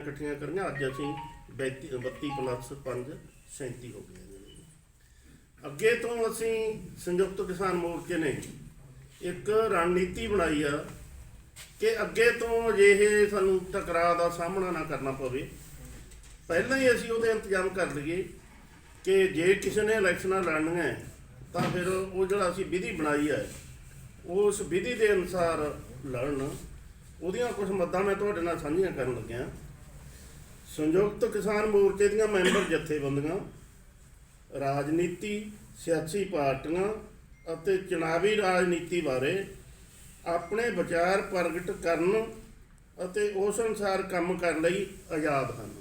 ਇਕੱਠੀਆਂ ਕਰੀਆਂ, ਅੱਜ ਅਸੀਂ 32 32 ਪਲੱਸ 5 37 ਹੋ ਗਏ ਅੱਗੇ ਤੋਂ ਅਸੀਂ ਸੰਯੁਕਤ ਕਿਸਾਨ ਮੋਰਚੇ ਨੇ ਇੱਕ ਰਣਨੀਤੀ ਬਣਾਈ ਆ ਕਿ ਅੱਗੇ ਤੋਂ ਅਜਿਹੇ ਸਾਨੂੰ ਟਕਰਾਅ ਦਾ ਸਾਹਮਣਾ ਨਾ ਕਰਨਾ ਪਵੇ। ਪਹਿਲਾਂ ਹੀ ਅਸੀਂ ਉਹਦੇ ਇੰਤਜ਼ਾਮ ਕਰ ਲਈਏ ਕਿ ਜੇ ਕਿਸੇ ਨੇ ਇਲੈਕਸ਼ਨਾਂ ਲੜਨੀਆਂ ਤਾਂ ਫਿਰ ਉਹ ਜਿਹੜਾ ਅਸੀਂ ਵਿਧੀ ਬਣਾਈ ਹੈ, ਉਸ ਵਿਧੀ ਦੇ ਅਨੁਸਾਰ ਲੜਨ, ਉਹਦੀਆਂ ਕੁਝ ਮੱਦਾਂ ਮੈਂ ਤੁਹਾਡੇ ਨਾਲ ਸਾਂਝੀਆਂ ਕਰਨ ਲੱਗਿਆ। ਸੰਯੁਕਤ ਕਿਸਾਨ ਮੋਰਚੇ ਦੀਆਂ ਮੈਂਬਰ ਜਥੇਬੰਦੀਆਂ, ਰਾਜਨੀਤੀ, ਸਿਆਸੀ ਪਾਰਟੀਆਂ ਅਤੇ ਚੁਣਾਵੀ ਰਾਜਨੀਤੀ ਬਾਰੇ ਆਪਣੇ ਵਿਚਾਰ ਪ੍ਰਗਟ ਕਰਨ ਅਤੇ ਉਸ ਅਨੁਸਾਰ ਕੰਮ ਕਰਨ ਲਈ ਆਜ਼ਾਦ ਹਨ।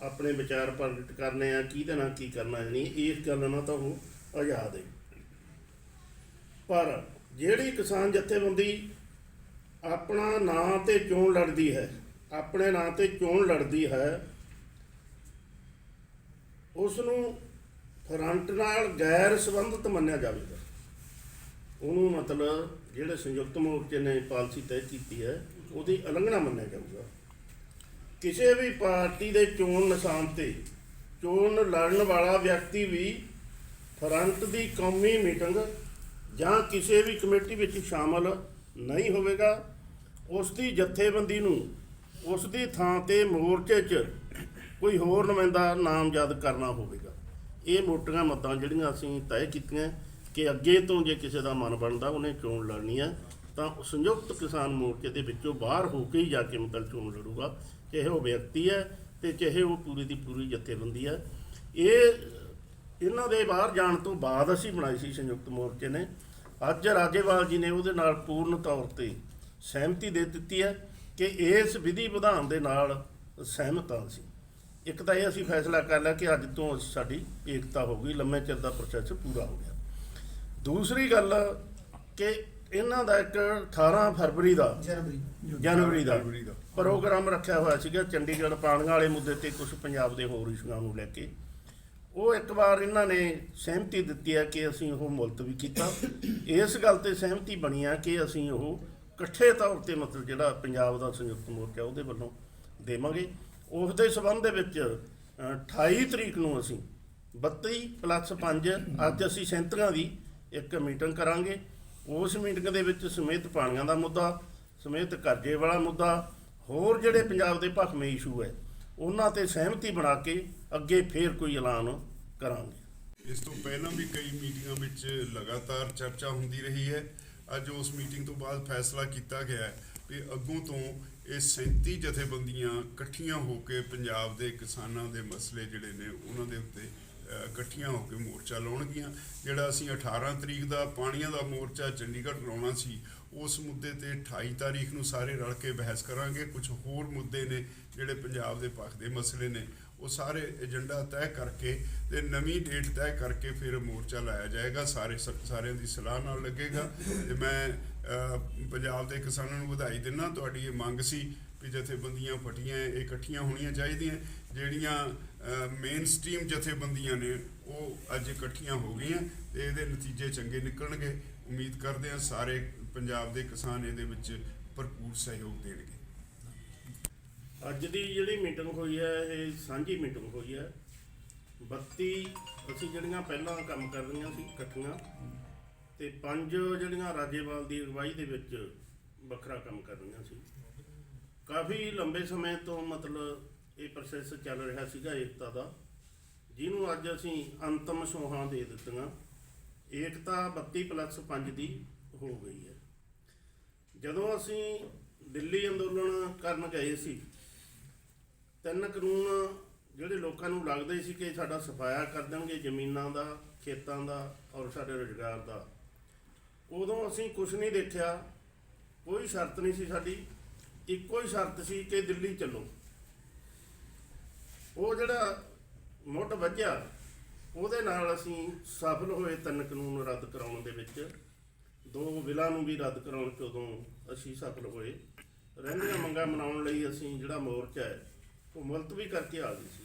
ਆਪਣੇ ਵਿਚਾਰ ਪ੍ਰਗਟ ਕਰਨੇ ਆ, ਕਿਹਦੇ ਨਾਲ ਕੀ ਕਰਨਾ ਨਹੀਂ ਇਸ ਗੱਲ ਨਾਲ ਤਾਂ ਉਹ ਆਜ਼ਾਦ ਹੈ। ਪਰ ਜਿਹੜੀ ਕਿਸਾਨ ਜਥੇਬੰਦੀ ਆਪਣਾ ਨਾਂ ਤੇ ਚੋਣ ਲੜਦੀ ਹੈ ਆਪਣੇ ਨਾਂ ਤੇ ਚੋਣ ਲੜਦੀ ਹੈ? ਉਸ ਨੂੰ ਫਰੰਟ ਨਾਲ ਗੈਰ ਸੰਬੰਧਿਤ ਮੰਨਿਆ ਜਾਵੇਗਾ। ਉਹਨੂੰ ਮਤਲਬ ਜਿਹੜੇ ਸੰਯੁਕਤ ਮੋਰਚੇ ਨੇ ਪਾਲਿਸੀ ਤੈਅ ਕੀਤੀ ਹੈ, ਉਹਦੀ ਉਲੰਘਣਾ ਮੰਨਿਆ ਜਾਊਗਾ। ਕਿਸੇ ਵੀ ਪਾਰਟੀ ਦੇ ਚੋਣ ਨਿਸ਼ਾਨ ਤੇ ਚੋਣ ਲੜਨ ਵਾਲਾ ਵਿਅਕਤੀ ਵੀ ਫਰੰਟ ਦੀ ਕੌਮੀ ਮੀਟਿੰਗ ਜਾਂ ਕਿਸੇ ਵੀ ਕਮੇਟੀ ਵਿੱਚ ਸ਼ਾਮਲ ਨਹੀਂ ਹੋਵੇਗਾ। ਉਸ ਦੀ ਜਥੇਬੰਦੀ ਨੂੰ ਉਸ ਦੀ ਥਾਂ ਤੇ ਮੋਰਚੇ 'ਚ ਕੋਈ ਹੋਰ ਨੁਮਾਇੰਦਾ ਨਾਮਜ਼ਦ ਕਰਨਾ ਹੋਵੇਗਾ। ਇਹ ਮੋਟੀਆਂ ਮੱਤਾਂ ਜਿਹੜੀਆਂ ਅਸੀਂ ਤੈਅ ਕੀਤੀਆਂ ਕਿ ਅੱਗੇ ਤੋਂ ਜੇ ਕਿਸੇ ਦਾ ਮਨ ਬਣਦਾ ਉਹਨੇ ਚੋਣ ਲੜਨੀ ਹੈ ਤਾਂ ਸੰਯੁਕਤ ਕਿਸਾਨ ਮੋਰਚੇ ਦੇ ਵਿੱਚੋਂ ਬਾਹਰ ਹੋ ਕੇ ਹੀ ਜਾ ਕੇ ਮਤਲਬ ਚੋਣ ਲੜੂਗਾ। ਚਾਹੇ ਉਹ ਵਿਅਕਤੀ ਹੈ ਤੇ ਚਾਹੇ ਉਹ ਪੂਰੀ ਦੀ ਪੂਰੀ ਜਥੇਬੰਦੀ ਹੈ। ਇਹ, ਇਹਨਾਂ ਦੇ ਬਾਹਰ ਜਾਣ ਤੋਂ ਬਾਅਦ ਅਸੀਂ ਬਣਾਈ ਸੀ ਸੰਯੁਕਤ ਮੋਰਚੇ ਨੇ। ਅੱਜ ਰਾਜੇਵਾਲ ਜੀ ਨੇ ਉਹਦੇ ਨਾਲ ਪੂਰਨ ਤੌਰ ਤੇ ਸਹਿਮਤੀ ਦੇ ਦਿੱਤੀ ਹੈ। ਕਿ ਇਸ ਵਿਧੀ ਵਿਧਾਨ ਦੇ ਨਾਲ ਸਹਿਮਤ ਹਾਂ ਅਸੀਂ। ਇੱਕ ਤਾਂ ਇਹ ਅਸੀਂ ਫੈਸਲਾ ਕਰ ਲਿਆ ਕਿ ਅੱਜ ਤੋਂ ਸਾਡੀ ਏਕਤਾ ਹੋ ਗਈ ਲੰਮੇ ਚਿਰ ਦਾ ਪ੍ਰੋਸੈਸ ਪੂਰਾ ਹੋ ਗਿਆ। ਦੂਸਰੀ ਗੱਲ ਕਿ ਇਹਨਾਂ ਦਾ ਇੱਕ 18 ਫਰਵਰੀ ਦਾ ਜਨਵਰੀ। ਜਨਵਰੀ ਦਾ ਜਨਵਰੀ ਦਾ। ਪ੍ਰੋਗਰਾਮ ਰੱਖਿਆ ਹੋਇਆ ਸੀਗਾ ਚੰਡੀਗੜ੍ਹ ਪਾਣੀਆਂ ਵਾਲੇ ਮੁੱਦੇ ਤੇ ਕੁਝ ਪੰਜਾਬ ਦੇ ਹੋਰ ਇਸ਼ੂਆਂ ਨੂੰ ਲੈ ਕੇ। ਉਹ ਇੱਕ ਵਾਰ ਇਹਨਾਂ ਨੇ ਸਹਿਮਤੀ ਦਿੱਤੀ ਹੈ ਕਿ ਅਸੀਂ ਉਹ ਮੁਲਤਵੀ ਕੀਤਾ। ਇਸ ਗੱਲ ਤੇ ਸਹਿਮਤੀ ਬਣੀ ਹੈ ਕਿ ਅਸੀਂ ਉਹ ਇਕੱਠੇ ਤੌਰ ਤੇ ਮਤਲਬ ਜਿਹੜਾ ਪੰਜਾਬ ਦਾ ਸੰਯੁਕਤ ਮੋਰਚਾ ਉਹਦੇ ਵੱਲੋਂ ਦੇਵਾਂਗੇ। ਉਸ ਦੇ ਸਬੰਧ ਦੇ ਵਿੱਚ ਅ, 28 ਤਰੀਕ ਨੂੰ ਅਸੀਂ 32 ਪਲੱਸ 5 ਅੱਜ ਅਸੀਂ ਸੈਂਤਰਾਂ ਦੀ ਇੱਕ ਮੀਟਿੰਗ ਕਰਾਂਗੇ। ਉਸ ਮੀਟਿੰਗ ਦੇ ਵਿੱਚ ਸਮੇਤ ਪਾਣੀਆਂ ਦਾ ਮੁੱਦਾ ਸਮੇਤ ਕਰਜ਼ੇ ਵਾਲਾ ਮੁੱਦਾ ਹੋਰ ਜਿਹੜੇ ਪੰਜਾਬ ਦੇ ਭਖਵੇਂ ਇਸ਼ੂ ਹੈ ਉਹਨਾਂ ਤੇ ਸਹਿਮਤੀ ਬਣਾ ਕੇ ਅੱਗੇ ਫੇਰ ਕੋਈ ਐਲਾਨ ਕਰਾਂਗੇ। ਇਸ ਤੋਂ ਪਹਿਲਾਂ ਵੀ ਕਈ ਮੀਟਿੰਗਾਂ ਵਿੱਚ ਲਗਾਤਾਰ ਚਰਚਾ ਹੁੰਦੀ ਰਹੀ ਹੈ। ਅੱਜ ਉਸ ਮੀਟਿੰਗ ਤੋਂ ਬਾਅਦ ਫੈਸਲਾ ਕੀਤਾ ਗਿਆ ਵੀ ਅੱਗੋਂ ਤੋਂ ਇਹ 37 ਜਥੇਬੰਦੀਆਂ ਇਕੱਠੀਆਂ ਹੋ ਕੇ ਪੰਜਾਬ ਦੇ ਕਿਸਾਨਾਂ ਦੇ ਮਸਲੇ ਜਿਹੜੇ ਨੇ ਉਹਨਾਂ ਦੇ ਉੱਤੇ ਇਕੱਠੀਆਂ ਹੋ ਕੇ ਮੋਰਚਾ ਲਾਉਣਗੀਆਂ। ਜਿਹੜਾ ਅਸੀਂ 18 ਤਰੀਕ ਦਾ ਪਾਣੀਆਂ ਦਾ ਮੋਰਚਾ ਚੰਡੀਗੜ੍ਹ ਲਾਉਣਾ ਸੀ, ਉਸ ਮੁੱਦੇ ਤੇ 28 ਤਾਰੀਖ ਨੂੰ ਸਾਰੇ ਰਲ ਕੇ ਬਹਿਸ ਕਰਾਂਗੇ। ਕੁਝ ਹੋਰ ਮੁੱਦੇ ਨੇ ਜਿਹੜੇ ਪੰਜਾਬ ਦੇ ਪੱਖ ਦੇ ਮਸਲੇ ਨੇ। ਉਹ ਸਾਰੇ ਏਜੰਡਾ ਤੈਅ ਕਰਕੇ ਤੇ ਨਵੀਂ ਡੇਟ ਤੈਅ ਕਰਕੇ ਫਿਰ ਮੋਰਚਾ ਲਾਇਆ ਜਾਏਗਾ। ਸਾਰੇ ਸ- ਸਾਰਿਆਂ ਦੀ ਸਲਾਹ ਨਾਲ ਲੱਗੇਗਾ। ਤੇ ਮੈਂ ਪੰਜਾਬ ਦੇ ਕਿਸਾਨਾਂ ਨੂੰ ਵਧਾਈ ਦਿੰਦਾ। ਤੁਹਾਡੀ ਇਹ ਮੰਗ ਸੀ ਵੀ ਜਥੇਬੰਦੀਆਂ ਫਟੀਆਂ, ਇਹ ਇਕੱਠੀਆਂ ਹੋਣੀਆਂ ਚਾਹੀਦੀਆਂ। ਜਿਹੜੀਆਂ ਮੇਨ ਸਟ੍ਰੀਮ ਜਥੇਬੰਦੀਆਂ ਨੇ, ਉਹ ਅੱਜ ਇਕੱਠੀਆਂ ਹੋ ਗਈਆਂ ਤੇ ਇਹਦੇ ਨਤੀਜੇ ਚੰਗੇ ਨਿਕਲਣਗੇ। ਉਮੀਦ ਕਰਦੇ ਹਾਂ ਸਾਰੇ ਪੰਜਾਬ ਦੇ ਕਿਸਾਨ ਇਹਦੇ ਵਿੱਚ ਭਰਪੂਰ ਸਹਿਯੋਗ ਦੇਣਗੇ। ਅੱਜ ਦੀ ਜਿਹੜੀ ਮੀਟਿੰਗ ਹੋਈ ਹੈ, ਇਹ ਸਾਂਝੀ ਮੀਟਿੰਗ ਹੋਈ ਹੈ। 32 ਅਸੀਂ ਜਿਹੜੀਆਂ ਪਹਿਲਾਂ ਕੰਮ ਕਰ ਰਹੀਆਂ ਸੀ, ਇਕੱਠੀਆਂ, ਤੇ ਪੰਜ ਜਿਹੜੀਆਂ ਰਾਜੇਵਾਲ ਦੀ ਅਗਵਾਈ ਦੇ ਵਿੱਚ ਵੱਖਰਾ ਕੰਮ ਕਰ ਰਹੀਆਂ ਸੀ। ਕਾਫੀ ਲੰਬੇ ਸਮੇਂ ਤੋਂ ਮਤਲਬ ਇਹ ਪ੍ਰੋਸੈਸ ਚੱਲ ਰਿਹਾ ਸੀਗਾ ਏਕਤਾ ਦਾ, ਜਿਹਨੂੰ ਅੱਜ ਅਸੀਂ ਅੰਤਮ ਸੋਹਾਂ ਦੇ ਦਿੱਤੀਆਂ। ਏਕਤਾ 32 ਪਲੱਸ 5 ਦੀ ਹੋ ਗਈ ਹੈ। ਜਦੋਂ ਅਸੀਂ ਦਿੱਲੀ ਅੰਦੋਲਨ ਕਰਨ ਗਏ ਸੀ ਤਿੰਨ ਕਾਨੂੰਨ ਜਿਹੜੇ ਲੋਕਾਂ ਨੂੰ ਲੱਗਦੇ ਸੀ ਕਿ ਸਾਡਾ ਸਫਾਇਆ ਕਰ ਦੇਣਗੇ ਜ਼ਮੀਨਾਂ ਦਾ, ਖੇਤਾਂ ਦਾ ਔਰ ਸਾਡੇ ਰੁਜ਼ਗਾਰ ਦਾ। ਉਦੋਂ ਅਸੀਂ ਕੁਝ ਨਹੀਂ ਦੇਖਿਆ, ਕੋਈ ਸ਼ਰਤ ਨਹੀਂ ਸੀ ਸਾਡੀ, ਇੱਕੋ ਹੀ ਸ਼ਰਤ ਸੀ ਕਿ ਦਿੱਲੀ ਚੱਲੋ। ਉਹ ਜਿਹੜਾ ਮੁੱਢ ਵੱਜਿਆ, ਉਹਦੇ ਨਾਲ ਅਸੀਂ ਸਫਲ ਹੋਏ ਤਿੰਨ ਕਾਨੂੰਨ ਰੱਦ ਕਰਾਉਣ ਦੇ ਵਿੱਚ। ਦੋ ਬਿੱਲਾਂ ਨੂੰ ਵੀ ਰੱਦ ਕਰਾਉਣ ਚ ਉਦੋਂ ਅਸੀਂ ਸਫਲ ਹੋਏ। ਰਹਿੰਦੀਆਂ ਮੰਗਾਂ ਮਨਾਉਣ ਲਈ ਅਸੀਂ ਜਿਹੜਾ ਮੋਰਚਾ ਹੈ ਉਹ ਮੁਲਤਵੀ ਕਰਕੇ ਆ ਗਈ ਸੀ।